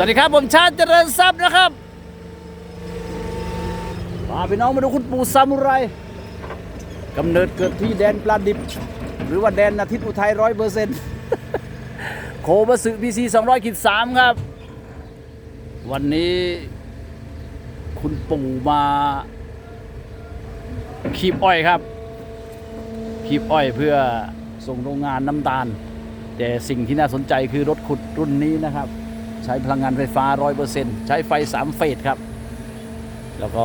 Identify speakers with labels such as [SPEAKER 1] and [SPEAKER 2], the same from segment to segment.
[SPEAKER 1] สวัสดีครับผมชาติเจริญทรัพย์นะครับมาพี่น้องมาดูคุณปู่ซามูไรกำเนิดเกิดที่แดนปลาดิบ หรือว่าแดนอาทิตย์อุทัยร้อยเปอร์เซ็นต์โคบสึพีซีสองร้อยขีดสามครับ วันนี้คุณปู่มาคีบอ้อยครับคีบอ้อยเพื่อส่งโรงงานน้ำตาล แต่สิ่งที่น่าสนใจคือรถขุดรุ่นนี้นะครับ ใช้พลังงานไฟฟ้า 100%ใช้ไฟ 3 เฟสครับ แล้วก็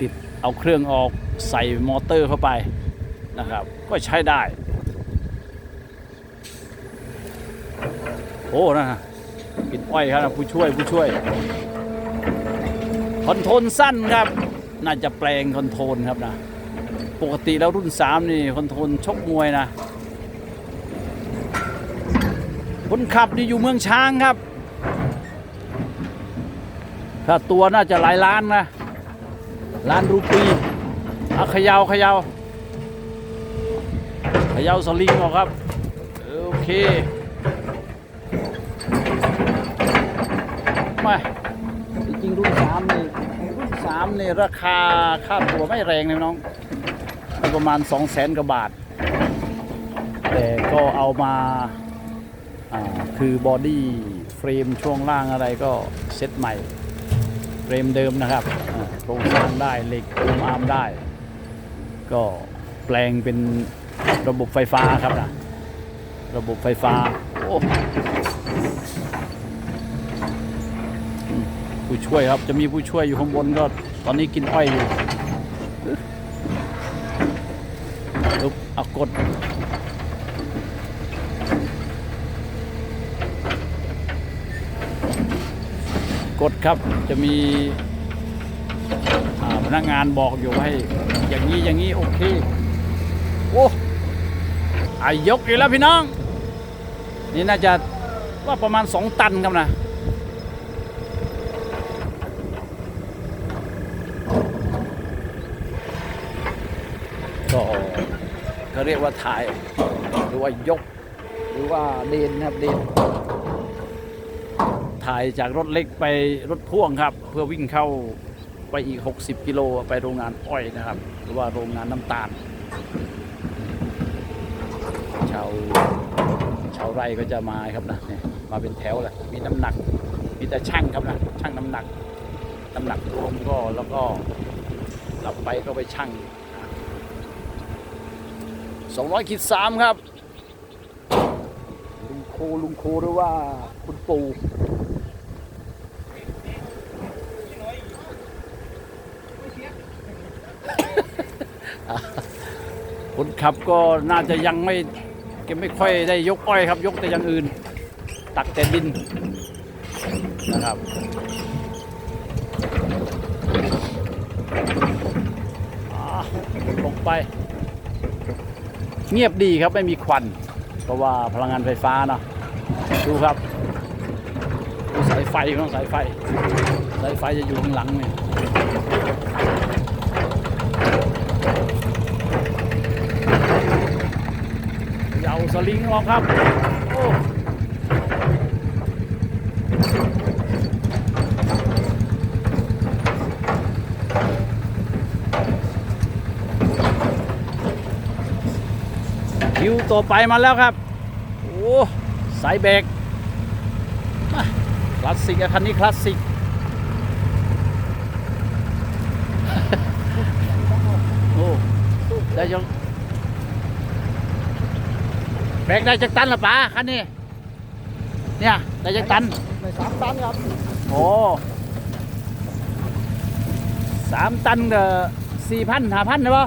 [SPEAKER 1] ติดเอาเครื่องออกใส่มอเตอร์เข้าไปนะครับ ก็ใช้ได้ โอ้นะปิดอ้อยครับผู้ช่วยผู้ช่วย คอนโทรลสั้นครับ น่าจะแปลงคอนโทรลครับนะ ปกติแล้วรุ่น 3 นี่คอนโทรลชกมวยนะคนขับนี่อยู่เมืองช้างครับ ถ้าตัวน่าจะหลายล้านนะ ล้านรูปีเอาเขยาวขยาวขยาวสลิงออกครับ โอเคไม่จริงๆรุ่นสามนี่รุ่นสามนี่ราคาค่าตัวไม่แรงนะพี่น้อง ประมาณ2 0 0แสนกว่าบาท แต่ก็เอามาคือบอดี้เฟรมช่วงล่างอะไรก็เซ็ตใหม่ รมเดิมนะครับโครงสร้างได้เหล็กคุมอาร์มได้ ก็แปลงเป็นระบบไฟฟ้าครับนะระบบไฟฟ้าโอ้ผู้ช่วยครับจะมีผู้ช่วยอยู่ข้างบนก็ตอนนี้กินอ้อยอยู่อึ๊บเอากด กดครับ จะมีพนักงานบอกอยู่ให้ อย่างนี้อย่างนี้โอเค โอ้อายกอีกแล้วพี่น้อง นี่น่าจะว่าประมาณ2ตันครับนะก็เขาเรียกว่าถ่าย หรือว่ายก หรือว่าเดนนะครับเดน ถ่ายจากรถเล็กไปรถพ่วงครับ เพื่อวิ่งเข้าไปอีก 60 กิโลไปโรงงานอ้อยนะครับ หรือว่าโรงงานน้ำตาล ชาวชาวไร่ก็จะมาครับนะมาเป็นแถวเลยมีน้ำหนัก มีแต่ช่างครับนะช่างน้ำหนัก น้ำหนักรวมก็แล้วก็หลับไปก็ไปช่าง200ขีดสามครับ ลุงโคลุงโคหรือว่าคุณปู่ คนขับก็น่าจะยังไม่แกไม่ค่อยได้ยกอ้อยครับ ยกแต่อย่างอื่น ตักแต่ดินนะครับอ่ากดลงไป เงียบดีครับไม่มีควัน เพราะว่าพลังงานไฟฟ้าเนาะดูครับสายไฟของสายไฟ สายไฟจะอยู่ข้างหลังเนี่ย ยาสลิงออกครับ โอ้คิวต่อไปมาแล้วครับ โอ้ สายเบรกมาคลาสสิกอะคันนี้คลาสสิก โอ้ ได้ยังแบกได้จากตันละป๋าคันนี้เนี่ยได้จากตัน
[SPEAKER 2] ในสามตันครับ
[SPEAKER 1] โอ้สามตันเด้อสี่พันห้าพันนะปะ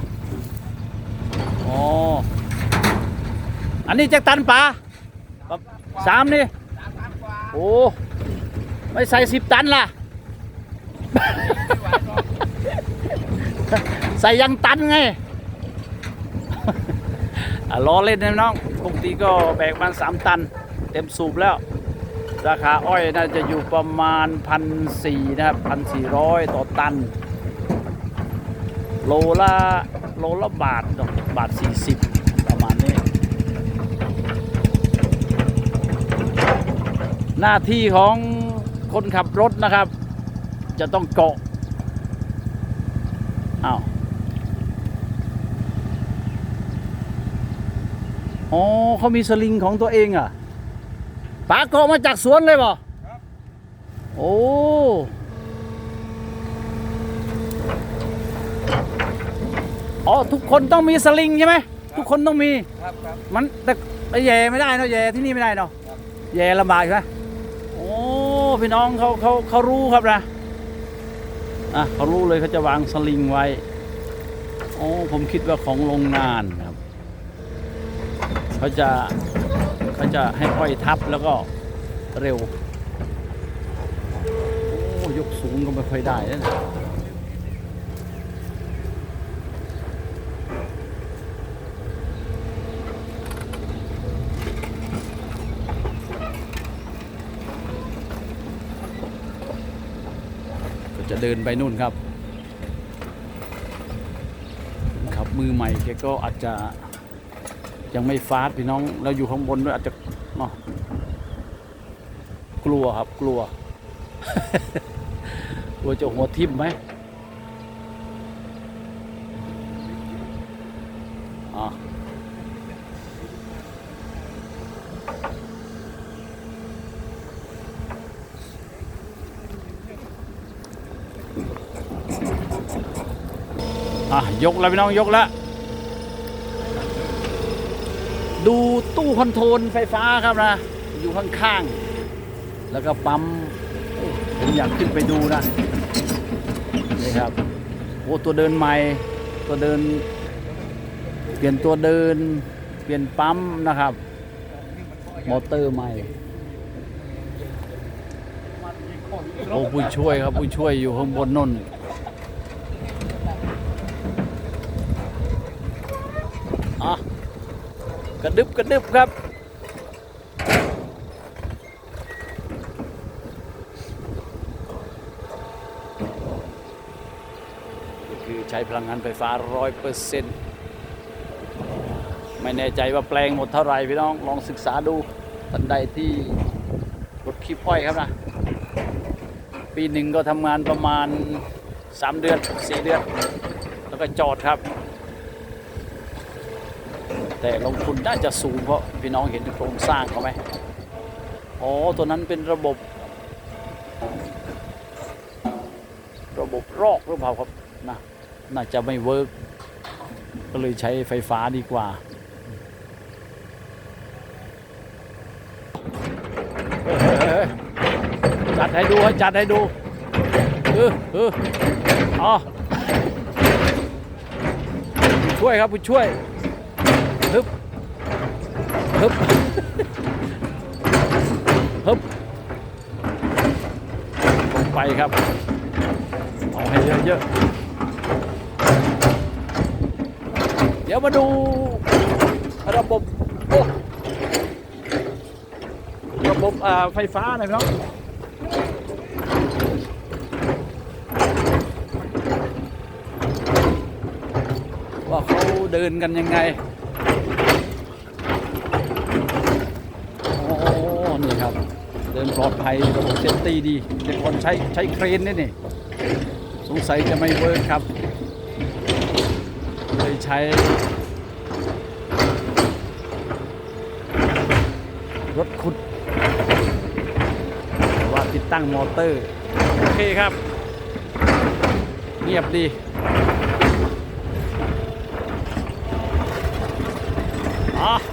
[SPEAKER 1] โอ้อันนี้จากตันป๋าสามนี่โอ้ไม่ใส่สิบตันล่ะใส่ยังตันไงอะ ล้อเล่นนะน้องปกติก็แบกมันสามตัน เต็มสูบแล้ว ราคาอ้อยน่าจะอยู่ประมาณพันสี่นะครับพันสี่ร้อยต่อตัน โลละโลละบาทดอกบาทสี่สิบประมาณนี้ หน้าที่ของคนขับรถนะครับ จะต้องเกาะอ้าว อ๋อเขามีสลิงของตัวเองอะป๋าเกาะมาจากสวนเลยบ่โอ้อ๋อทุกคนต้องมีสลิงใช่ไหมทุกคนต้องมี
[SPEAKER 2] ครับครับ
[SPEAKER 1] มันแต่แต่แย่ไม่ได้เนาะแย่ที่นี่ไม่ได้เนาะ
[SPEAKER 2] ครับ
[SPEAKER 1] แย่ลำบากใช่ไหมโอ้พี่น้องเขาเขาเขารู้ครับนะอะเขารู้เลยเขาจะวางสลิงไว้โอ้ผมคิดว่าของโรงงานครับ เขาจะเขาจะให้ห้อยทับแล้วก็เร็ว โอ้ยกสูงก็ไม่ค่อยได้นะจะเดินไปนู่นครับ ครับมือใหม่แกก็อาจจะ ยังไม่ฟาดพี่น้องแล้วอยู่ข้างบนด้วยอาจจะเนาะกลัวครับกลัวกลัวจะหัวทิ่มไหมอะอะ ยกแล้วพี่น้องยกแล้ว ดูตู้คอนโทรลไฟฟ้าครับนะ อยู่ข้างๆ แล้วก็ปั๊มผมอยากขึ้นไปดูนะนี่ครับโอ้ตัวเดินใหม่ตัวเดิน เปลี่ยนตัวเดิน เปลี่ยนปั๊มนะครับ มอเตอร์ใหม่โอ้ผู้ช่วยครับผู้ช่วยอยู่ข้างบนนนอะ กระดึบกระดึบครับก็คือใช้พลังงานไฟฟ้าร้อยเปอร์เซ็นต์ไม่แน่ใจว่าแปลงหมดเท่าไหร่พี่น้องลองศึกษาดูทันใดที่รถคีบอ้อยครับนะ ปีหนึ่งก็ทำงานประมาณ 3 เดือน 4 เดือน แล้วก็จอดครับ แต่ลงทุนน่าจะสูงเพราะพี่น้องเห็นโครงสร้างเขาไหมอ๋อตัวนั้นเป็นระบบ ระบบรอกหรือเปล่าครับนะน่าจะไม่เวิร์กก็เลยใช้ไฟฟ้าดีกว่าจัดให้ดูให้จัดให้ดูเออเอออ๋อช่วยครับผู้ช่วย ครับเอาให้เยอะๆ เดี๋ยวมาดูระบบระบบไฟฟ้าหน่อยพี่น้องว่าเขาเดินกันยังไง โอ้นี่ครับ เดินปลอดภัยระบบเซฟตี้ดีแต่คนใช้ใช้เครนนี่นี่ สงสัยจะไม่เวิร์กครับเลยใช้ รถขุดแต่ว่าติดตั้งมอเตอร์ โอเคครับ เงียบดีอะ